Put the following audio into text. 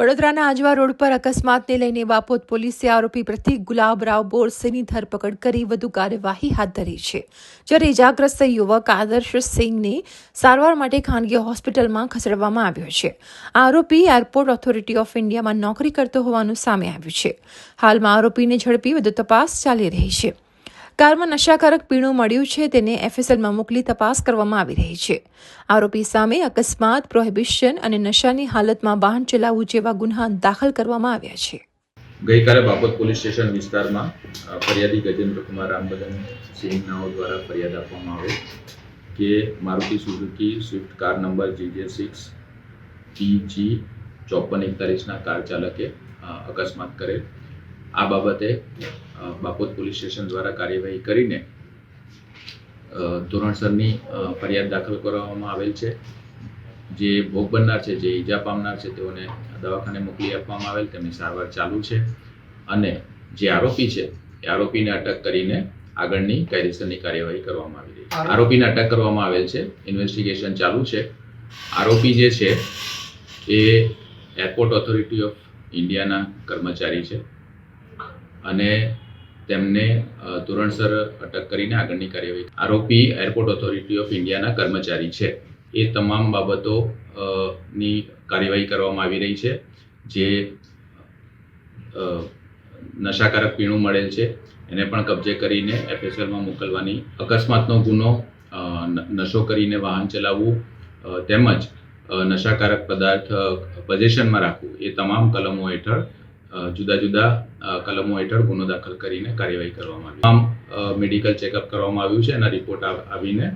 વડોદરાના આજવા રોડ પર અકસ્માતને લઈને બાપોદ પોલીસે આરોપી પ્રતિક ગુલાબરાવ બોરસેની ધરપકડ કરી વધુ કાર્યવાહી હાથ ધરી છે, જ્યારે ઇજાગ્રસ્ત યુવક આદર્શ સિંહને સારવાર માટે ખાનગી હોસ્પિટલમાં ખસેડવામાં આવ્યો છે. આરોપી એરપોર્ટ ઓથોરિટી ઓફ ઇન્ડિયામાં નોકરી કરતો હોવાનું સામે આવ્યું છે. હાલમાં આરોપીને ઝડપી વધુ તપાસ ચાલી રહી છે. કારમાં નશાકારક પીણું મળ્યું છે તેને એફએસએલમાં મોકલી તપાસ કરવામાં આવી રહી છે. આરોપી સામે અકસ્માત, પ્રોહિબિશન અને નશાની હાલતમાં વાહન ચલાવવું જેવા ગુન્હા દાખલ કરવામાં આવ્યા છે. ગઈકાલે બાપત પોલીસ સ્ટેશન વિસ્તારમાં ફરિયાદી ગજેન્દ્રકુમાર રામબદન સિંહ દ્વારા ફરિયાદ આપવામાં આવે કે Maruti Suzuki Swift car number GJ six PG ચોપન એકતાલીસના કાર ચાલકે અકસ્માત કરેલ. આ બાબતે બાપોદ પોલીસ સ્ટેશન દ્વારા કાર્યવાહી કરીને ધોરણસરની ફરિયાદ દાખલ કરવામાં આવેલ છે. જે ભોગ બનનાર છે, જે ઈજા પામનાર છે, તેઓને દવાખાને મોકલી આપવામાં આવેલ, તેમની સારવાર ચાલુ છે. અને જે આરોપી છે, એ આરોપીને અટક કરીને આગળની કાયદેસરની કાર્યવાહી કરવામાં આવી રહી છે. આરોપીને અટક કરવામાં આવેલ છે, ઇન્વેસ્ટિગેશન ચાલુ છે. આરોપી જે છે, એ એરપોર્ટ ઓથોરિટી ઓફ ઇન્ડિયાના કર્મચારી છે. અને તેમને ધોરણસર અટક કરીને આગળની કાર્યવાહી. આરોપી એરપોર્ટ ઓથોરિટી ઓફ ઇન્ડિયાના કર્મચારી છે. એ તમામ બાબતો ની કાર્યવાહી કરવામાં આવી રહી છે, જે નશાકારક પીણું મળેલ છે, એને પણ કબજે કરીને એફએસએલમાં મોકલવાની, અકસ્માતનો ગુનો નશો કરીને વાહન ચલાવવું તેમજ નશાકારક પદાર્થ પોઝિશનમાં રાખવું, એ તમામ કલમો હેઠળ જુદા જુદા કલમો હેઠળ ગુનો દાખલ કરીને કાર્યવાહી કરવામાં આવી. તમામ મેડિકલ ચેકઅપ કરવામાં આવ્યું છે, એના રિપોર્ટ આવીને